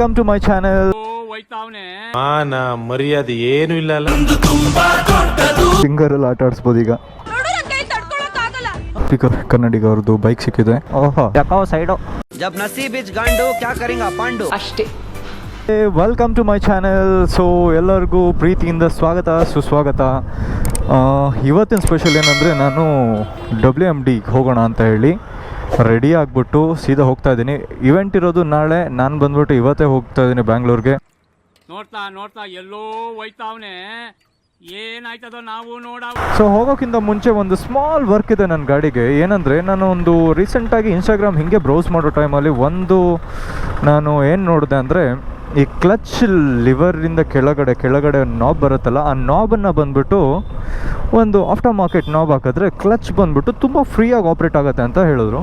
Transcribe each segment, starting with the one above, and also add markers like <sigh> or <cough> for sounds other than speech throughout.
Come to my channel ಮಾನ ಮರ್ಯಾದೆ ಏನು ಇಲ್ಲ ಅಲ್ಲ. ಸಿಂಗರ್ ಅಲ್ಲಿ ಆಟ ಆಡಿಸ್ಬೋದು ಈಗ. ಕನ್ನಡಿಗ ಅವ್ರದ್ದು ಬೈಕ್ ಸಿಕ್ಕಿದೆ. ಓಹೋ. ಯಾಕೋ ಸೈಡು ಜಬ್ ನಸೀಬ್ ಗಂಡು ಕ್ಯಾ ಕರಿಂಗ ಪಾಂಡು ಅಷ್ಟೇ. Welcome to my channel so ಎಲ್ಲರಿಗೂ ಪ್ರೀತಿಯಿಂದ ಸ್ವಾಗತ ಸುಸ್ವಾಗತ. ಇವತ್ತಿನ ಸ್ಪೆಷಲ್ ಏನಂದ್ರೆ ನಾನು ಡಬ್ಲ್ಯೂ ಎಂ ಡಿಗೆ ಹೋಗೋಣ ಅಂತ ಹೇಳಿ. ರೆಡಿ ಆಗಿಬಿಟ್ಟು ಸೀದಾ ಹೋಗ್ತಾ ಇದ್ದೀನಿ. ಇವೆಂಟ್ ಇರೋದು ನಾಳೆ ನಾನು ಬಂದ್ಬಿಟ್ಟು ಇವತ್ತೇ ಹೋಗ್ತಾ ಇದ್ದೀನಿ ಬ್ಯಾಂಗ್ಳೂರ್ಗೆ. ನೋಡ್ತಾ ನೋಡ್ತಾ ಎಲ್ಲೋ ಹೋಯ್ತಾವ್ನೆ ಏನಾಯ್ತದೋ ನಾವು ನೋಡ. ಸೊ ಹೋಗೋಕ್ಕಿಂತ ಮುಂಚೆ ಒಂದು ಸ್ಮಾಲ್ ವರ್ಕ್ ಇದೆ ನನ್ನ ಗಾಡಿಗೆ. ಏನಂದರೆ ನಾನು ಒಂದು ರೀಸೆಂಟಾಗಿ ಇನ್ಸ್ಟಾಗ್ರಾಮ್ ಹಿಂಗೆ ಬ್ರೌಸ್ ಮಾಡೋ ಟೈಮಲ್ಲಿ ಒಂದು ನಾನು ಏನು ನೋಡಿದೆ ಅಂದರೆ ಈ ಕ್ಲಚ್ ಲಿವರಿಂದ ಕೆಳಗಡೆ ಕೆಳಗಡೆ ನಾಬ್ ಬರುತ್ತಲ್ಲ, ಆ ನಾಬನ್ನು ಬಂದ್ಬಿಟ್ಟು ಒಂದು ಆಫ್ಟರ್ ಮಾರ್ಕೆಟ್ ನಾಬ್ ಹಾಕಿದ್ರೆ ಕ್ಲಚ್ ಬಂದ್ಬಿಟ್ಟು ತುಂಬ ಫ್ರೀಯಾಗಿ ಆಪ್ರೇಟ್ ಆಗುತ್ತೆ ಅಂತ ಹೇಳಿದ್ರು.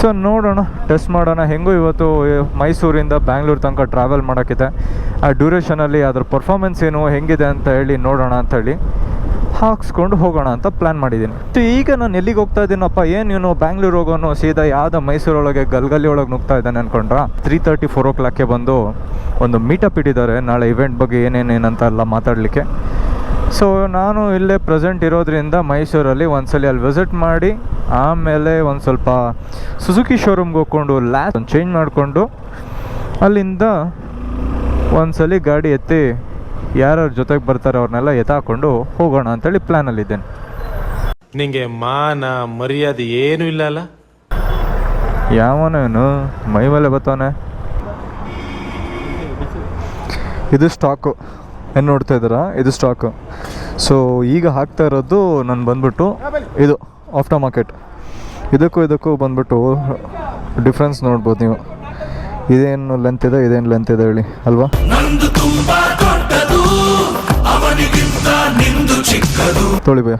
ಸೊ ನೋಡೋಣ ಟೆಸ್ಟ್ ಮಾಡೋಣ. ಹೆಂಗೂ ಇವತ್ತು ಮೈಸೂರಿಂದ ಬ್ಯಾಂಗ್ಳೂರ್ ತನಕ ಟ್ರಾವೆಲ್ ಮಾಡೋಕ್ಕಿದೆ. ಆ ಡ್ಯೂರೇಷನಲ್ಲಿ ಅದ್ರ ಪರ್ಫಾರ್ಮೆನ್ಸ್ ಏನು, ಹೆಂಗಿದೆ ಅಂತ ಹೇಳಿ ನೋಡೋಣ ಅಂತ ಹೇಳಿ. ಹಾಕ್ಸ್ಕೊಂಡು ಹೋಗೋಣ ಅಂತ ಪ್ಲಾನ್ ಮಾಡಿದ್ದೀನಿ. ಸೊ ಈಗ ನಾನು ಎಲ್ಲಿಗೆ ಹೋಗ್ತಾ ಇದ್ದೀನಪ್ಪ? ಏನು ಇವನು ಬ್ಯಾಂಗ್ಳೂರ್ ಹೋಗೋನು? ಸೀದಾ ಯಾವ್ದು ಮೈಸೂರೊಳಗೆ ಗಲ್ಗಲ್ಲಿ ಒಳಗೆ ನುಗ್ತಾ ಇದ್ದಾನೆ ಅನ್ಕೊಂಡ್ರ? ತ್ರೀ ತರ್ಟಿ ಫೋರ್ ಓ ಕ್ಲಾಕ್ಗೆ ಬಂದು ಒಂದು ಮೀಟಪ್ ಇಟ್ಟಿದ್ದಾರೆ. ನಾಳೆ ಇವೆಂಟ್ ಬಗ್ಗೆ ಏನೇನೇನಂತ ಎಲ್ಲ ಮಾತಾಡಲಿಕ್ಕೆ. ಸೊ ನಾನು ಇಲ್ಲೇ ಪ್ರೆಸೆಂಟ್ ಇರೋದ್ರಿಂದ ಮೈಸೂರಲ್ಲಿ ಒಂದ್ಸಲಿ ಅಲ್ಲಿ ವಿಸಿಟ್ ಮಾಡಿ, ಆಮೇಲೆ ಒಂದು ಸ್ವಲ್ಪ ಸುಜುಕಿ ಶೋರೂಮ್ಗೆ ಹೋಗ್ಕೊಂಡು ಲ್ಯಾಸ್ ಚೇಂಜ್ ಮಾಡಿಕೊಂಡು ಅಲ್ಲಿಂದ ಒಂದ್ಸಲಿ ಗಾಡಿ ಎತ್ತಿ ಯಾರ್ಯಾರ ಜೊತೆಗೆ ಬರ್ತಾರೆ ಅವ್ರನ್ನೆಲ್ಲ ಎತ್ತಾಕೊಂಡು ಹೋಗೋಣ ಅಂತೇಳಿ ಪ್ಲ್ಯಾನಲ್ಲಿದ್ದೇನೆ ನಿಂಗೆ ಮಾನ ಮರ್ಯಾದೆ ಏನು ಇಲ್ಲ ಅಲ್ಲ? ಯಾವನೇನು ಮೈ ಮೇಲೆ ಬತ್ತವನೆ. ಇದು ಸ್ಟಾಕು ಏನು ನೋಡ್ತಾ ಇದ್ದೀರಾ? ಇದು ಸ್ಟಾಕು ಸೊ ಈಗ ಹಾಕ್ತಾ ಇರೋದು ನಾನು ಬಂದ್ಬಿಟ್ಟು ಇದು ಆಫ್ಟರ್ ಮಾರ್ಕೆಟ್ ಇದಕ್ಕೂ ಇದಕ್ಕೂ ಬಂದ್ಬಿಟ್ಟು ಡಿಫ್ರೆನ್ಸ್ ನೋಡ್ಬೋದು ನೀವು. ಇದೇನು ಲೆಂತ್ ಇದೆ ಇದೇನು ಲೆಂತ್ ಇದೆ ಹೇಳಿ ಅಲ್ವಾ? ತೊಳಿ ಭಯ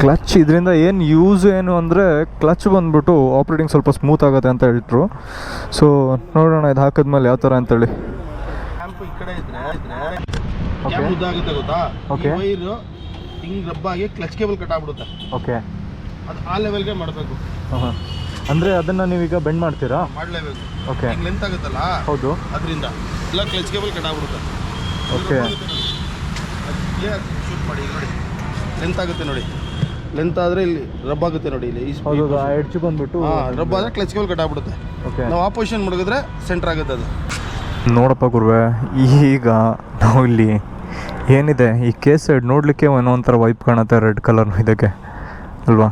ಕ್ಲಚ್ ಇದರಿಂದ ಏನು ಯೂಸ್ ಏನು ಅಂದರೆ ಕ್ಲಚ್ ಬಂದ್ಬಿಟ್ಟು ಆಪ್ರೇಟಿಂಗ್ ಸ್ವಲ್ಪ ಸ್ಮೂತ್ ಆಗುತ್ತೆ ಅಂತ ಹೇಳ್ತರು ಸೊ ನೋಡೋಣ ಇದು ಹಾಕಿದ್ಮೇಲೆ ಯಾವ ಥರ ಅಂತೇಳಿ. ವೈರ್ ಹಿಂಗ್ ರಬ್ಬಾಗಿ ಕ್ಲಚ್ ಕೇಬಲ್ ಕಟ್ ಆಗ್ಬಿಡುತ್ತೆ. ಓಕೆ ಅದು ಆ ಲೆವೆಲ್ಗೆ ಮಾಡಬೇಕು. ಹಾಂ ಅಂದರೆ ಅದನ್ನು ನೀವೀಗ ಬೆಂಡ್ ಮಾಡ್ತೀರಾ? ಮಾಡಲೇಬೇಕು. ಓಕೆ ಲೆಂತ್ ಆಗುತ್ತಲ್ಲ? ಹೌದು. ಅದರಿಂದ. ಎಲ್ಲ ಕ್ಲಚ್ ಕೇಬಲ್ ಕಟ್ ಆಗ್ಬಿಡುತ್ತೆ. Okay. ಮಾಡಿ ನೋಡಿ. ಲೆಂತ್ ಆಗುತ್ತೆ ನೋಡಿ. ಲೆಂತ್ ಆದ್ರೆ ಇಲ್ಲಿ ರಬ್ ಆಗುತ್ತೆ ನೋಡಿ ಇಲ್ಲಿ. ಈ ಹೌದು ಆ ಎಡ್ಜ್ ಬಂದ್ಬಿಟ್ಟು ರಬ್ ಆದ್ರೆ ಕ್ಲಚ್ ಕೇಬಲ್ ಕಟ್ ಆಗ್ಬಿಡುತ್ತೆ. ಓಕೆ ನಾವು ಆಪೋಸಿಷನ್ ಮಡಗಿದ್ರೆ ಸೆಂಟರ್ ಆಗುತ್ತೆ ಅದು. ನೋಡಪ್ಪ ಗುರುವೆ ಈಗ ನಾವು ಇಲ್ಲಿ ಏನಿದೆ? ಈ ಕೇಸ್ ಸೈಡ್ ನೋಡಲಿಕ್ಕೆ ಏನೋ ಒಂಥರ ವೈಪ್ ಕಾಣುತ್ತೆ ರೆಡ್ ಕಲರ್ ಇದಕ್ಕೆ. ಅಲ್ವಾ?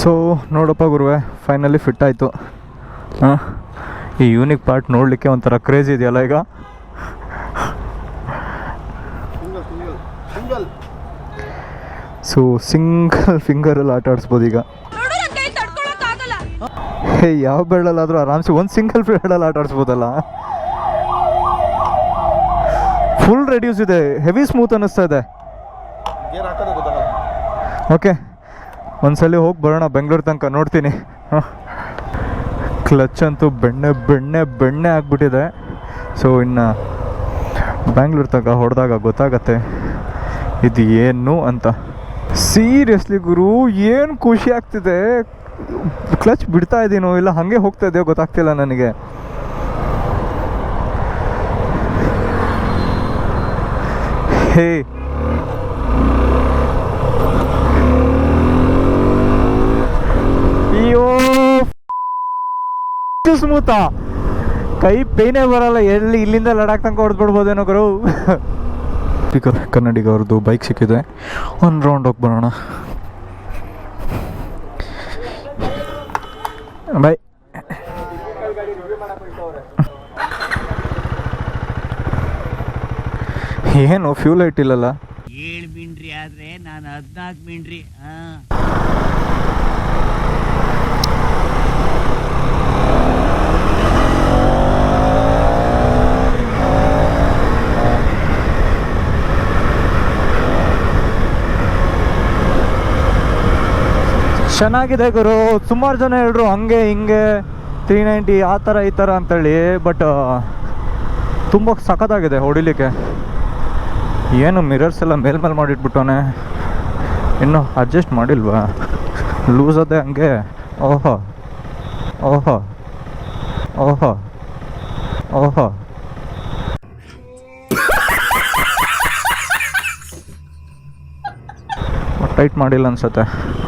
ಸೊ ನೋಡಪ್ಪ ಗುರುವೆ ಫೈನಲಿ ಫಿಟ್ ಆಯಿತು. ಹಾಂ? ಈ ಯೂನಿಕ್ ಪಾರ್ಟ್ ನೋಡಲಿಕ್ಕೆ ಒಂಥರ ಕ್ರೇಜ್ ಇದೆಯಲ್ಲ ಈಗ single single single so single ಫಿಂಗರಲ್ಲಿ <laughs> ಆಟ ಆಡಿಸ್ಬೋದು ಈಗ. ಹೇ ಯಾವ ಬೆರಳಲ್ಲಾದರೂ ಆರಾಮ್ಸೆ ಒಂದು ಸಿಂಗಲ್ ಬೆಳ್ಳಲ್ಲಿ ಆಟ ಆಡಿಸ್ಬೋದಲ್ಲ. ಫುಲ್ ರೆಡ್ಯೂಸ್ ಇದೆ. ಹೆವಿ ಸ್ಮೂತ್ ಅನ್ನಿಸ್ತಾ ಇದೆ. ಗೇರ್ ಹಾಕೋದೇ ಗೊತ್ತಾಗಲ್ಲ. ಓಕೆ ಒಂದ್ಸಲಿ ಹೋಗಿ ಬರೋಣ ಬೆಂಗಳೂರು ತನಕ ನೋಡ್ತೀನಿ. ಕ್ಲಚ್ ಅಂತೂ ಬೆಣ್ಣೆ ಬೆಣ್ಣೆ ಬೆಣ್ಣೆ ಆಗ್ಬಿಟ್ಟಿದೆ. ಸೊ ಇನ್ನು ಬ್ಯಾಂಗ್ಳೂರು ತನಕ ಹೊಡೆದಾಗ ಗೊತ್ತಾಗತ್ತೆ. ಇದು ಏನು ಅಂತ. ಸೀರಿಯಸ್ಲಿ ಗುರು, ಏನು ಖುಷಿ ಆಗ್ತಿದೆ? ಕ್ಲಚ್ ಬಿಡ್ತಾ ಇದ್ದೀನೋ ಇಲ್ಲ ಹಾಗೆ ಹೋಗ್ತಾ ಇದೆಯೋ ಗೊತ್ತಾಗ್ತಿಲ್ಲ ನನಗೆ. ಹೇ. ಸ್ಮೂತ. ಕೈ ಪೇನೇ ಬರಲ್ಲ, ಎಲ್ಲಿ ಇಲ್ಲಿಂದ ಲಡಾಕ್ ತನಕ ಹೊಡೆದ್ಬಿಡ್ಬೋದೇನೋ ಗುರು. ಸ್ಪೀಕರ್ ಕನ್ನಡಿಗ ಅವ್ರದ್ದು ಬೈಕ್ ಸಿಕ್ಕಿದೆ. ಒಂದು ರೌಂಡ್ ಹೋಗಿ ಬರೋಣ. ಬೈ ಏನು ಫ್ಯೂಲ್ ಲೈಟ್ ಇಲ್ಲಲ್ಲ? ಏಳು ಮಿಂಡ್ರಿ ಆದ್ರೆ ನಾನು ಹದಿನಾಲ್ಕು ಮಿಂಡ್ರಿ ಹಾ. ಚೆನ್ನಾಗಿದೆ ಗುರು. ಸುಮಾರು ಜನ ಹೇಳಿದ್ರು ಹಂಗೆ, ಹಿಂಗೆ ತ್ರೀ ನೈಂಟಿ ಆ ಥರ ಈ ಥರ ಅಂತೇಳಿ ಬಟ್ ತುಂಬ ಸಖತ್ತಾಗಿದೆ ಹೊಡಿಲಿಕ್ಕೆ. ಏನು ಮಿರರ್ಸ್ ಎಲ್ಲ ಮೇಲ್ಮೇಲೆ ಮಾಡಿಟ್ಬಿಟ್ಟವನೆ. ಇನ್ನೂ ಅಡ್ಜಸ್ಟ್ ಮಾಡಿಲ್ವಾ? ಲೂಸ್ ಅದೇ ಹಂಗೆ. ಓಹೋ. ಓಹೋ. ಓಹೋ. ಓಹೋ. ಟೈಟ್ ಮಾಡಿಲ್ಲ ಅನ್ಸುತ್ತೆ.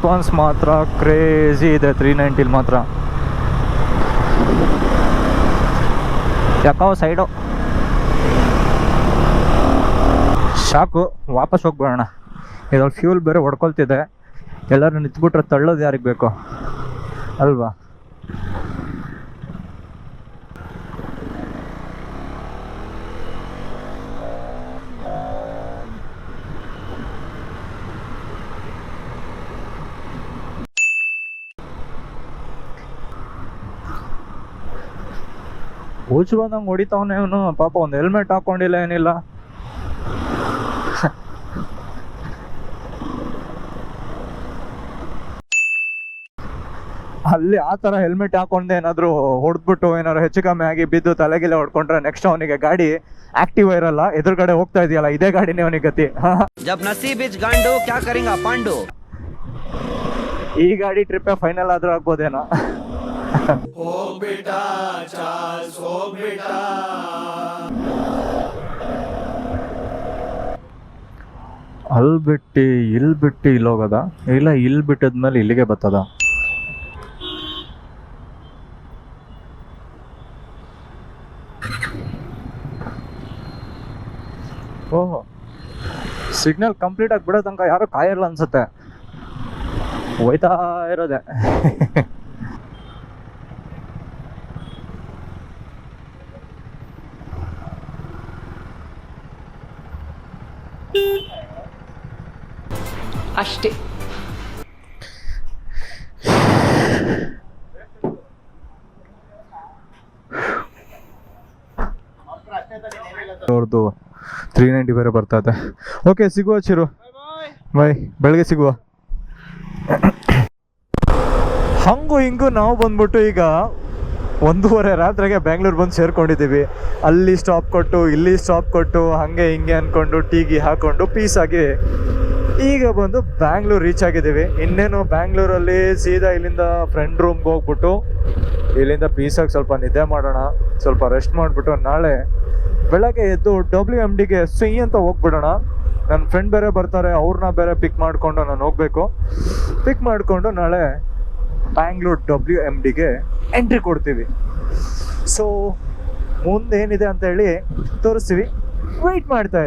ರೆಸ್ಪಾನ್ಸ್ ಮಾತ್ರ ಕ್ರೇಜಿ ಇದೆ ತ್ರೀ ನೈಂಟಿಲಿ ಮಾತ್ರ. ಯಾಕೋ ಸೈಡು ಶಾಕು ವಾಪಸ್ ಹೋಗ್ಬಿಡೋಣ. ಇದ್ರಲ್ಲಿ ಫ್ಯೂಲ್ ಬೇರೆ ಹೊಡ್ಕೊಳ್ತಿದೆ. ಎಲ್ಲರೂ ನಿಂತ್ಬಿಟ್ರೆ ತಳ್ಳೋದು ಯಾರಿಗೆ ಬೇಕು? ಅಲ್ವಾ? ಹುಚ್ಚು ಬಂದಂಗೆ ಹೊಡಿತಾವನೆ ಇವನು. ಪಾಪ ಒಂದು ಹೆಲ್ಮೆಟ್ ಹಾಕೊಂಡಿಲ್ಲ ಏನಿಲ್ಲ. ಅಲ್ಲಿ ಆ ಥರ ಹೆಲ್ಮೆಟ್ ಹಾಕೊಂಡು ಏನಾದರೂ ಹೊಡೆದ್ಬಿಟ್ಟು ಏನಾದ್ರು ಹೆಚ್ಚು ಕಮ್ಮಿ ಆಗಿ ಬಿದ್ದು ತಲೆಗಿಲ್ಲ ಹೊಡ್ಕೊಂಡ್ರೆ ನೆಕ್ಸ್ಟ್ ಅವನಿಗೆ ಗಾಡಿ ಆಕ್ಟಿವ್ ಇರಲ್ಲ. ಎದುರುಗಡೆ ಹೋಗ್ತಾ ಇದೆಯಲ್ಲ ಇದೇ ಗಾಡಿನೇ ಅವನಿಗೆ ಗತಿ. <laughs> ಈ ಗಾಡಿ ಟ್ರಿಪ್ಪೇ ಫೈನಲ್ ಆದ್ರೂ ಆಗ್ಬೋದೇನೋ. <laughs> ಅಲ್ಲಿ ಬಿಟ್ಟು ಇಲ್ಲಿ ಬಿಟ್ಟು ಇಲ್ಲಿ ಹೋಗದ ಇಲ್ಲ ಇಲ್ಲಿ ಬಿಟ್ಟಿದ್ಮೇಲೆ ಇಲ್ಲಿಗೆ ಬತ್ತದ? ಓಹೋ, ಸಿಗ್ನಲ್ ಕಂಪ್ಲೀಟ್ ಆಗಿ ಬಿಡೋ ತನಕ ಯಾರು ಕಾಯಿರಲ್ಲ ಅನ್ಸುತ್ತೆ. ಹೋಯ್ತಾ ಇರೋದೆ. ಅಷ್ಟೇ. ತ್ರೀ ನೈಂಟಿ ಬೇರೆ ಬರ್ತಾ ಇದೆ. ಓಕೆ ಸಿಗುವ ಚಿರು. ಬಾಯ್ ಬೆಳಗ್ಗೆ ಸಿಗುವ. ಹಂಗು ಹಿಂಗು ನಾವು ಬಂದ್ಬಿಟ್ಟು ಈಗ ಒಂದೂವರೆ ರಾತ್ರಿಗೆ ಬ್ಯಾಂಗ್ಳೂರ್ ಬಂದು ಸೇರ್ಕೊಂಡಿದ್ದೀವಿ. ಅಲ್ಲಿ ಸ್ಟಾಪ್ ಕೊಟ್ಟು, ಇಲ್ಲಿ ಸ್ಟಾಪ್ ಕೊಟ್ಟು, ಹಂಗೆ ಹಿಂಗೆ ಅಂದ್ಕೊಂಡು ಟೀಗಿ ಹಾಕೊಂಡು ಪೀಸಾಗಿ ಈಗ ಬಂದು ಬ್ಯಾಂಗ್ಳೂರ್ ರೀಚ್ ಆಗಿದ್ದೀವಿ. ಇನ್ನೇನು ಬ್ಯಾಂಗ್ಳೂರಲ್ಲಿ ಸೀದಾ ಇಲ್ಲಿಂದ ಫ್ರೆಂಡ್ ರೂಮ್ಗೆ ಹೋಗ್ಬಿಟ್ಟು ಇಲ್ಲಿಂದ ಪೀಸಾಗಿ ಸ್ವಲ್ಪ ನಿದ್ದೆ ಮಾಡೋಣ, ಸ್ವಲ್ಪ ರೆಸ್ಟ್ ಮಾಡಿಬಿಟ್ಟು ನಾಳೆ ಬೆಳಗ್ಗೆ ಎದ್ದು ಡಬ್ಲ್ಯೂ ಎಂ ಡಿಗೆ ಸಿ ಅಂತ ಹೋಗ್ಬಿಡೋಣ. ನನ್ನ ಫ್ರೆಂಡ್ ಬೇರೆ ಬರ್ತಾರೆ ಅವ್ರನ್ನ ಬೇರೆ ಪಿಕ್ ಮಾಡಿಕೊಂಡು ನಾನು ಹೋಗಬೇಕು. ಪಿಕ್ ಮಾಡಿಕೊಂಡು ನಾಳೆ ಬ್ಯಾಂಗ್ಳೂರ್ ಡಬ್ಲ್ಯೂ ಎಂ ಡಿಗೆ ಎಂಟ್ರಿ ಕೊಡ್ತೀವಿ. ಸೊ ಮುಂದೇನಿದೆ ಅಂತ ಹೇಳಿ ತೋರಿಸ್ತೀವಿ. ವೆಯ್ಟ್ ಮಾಡ್ತಾ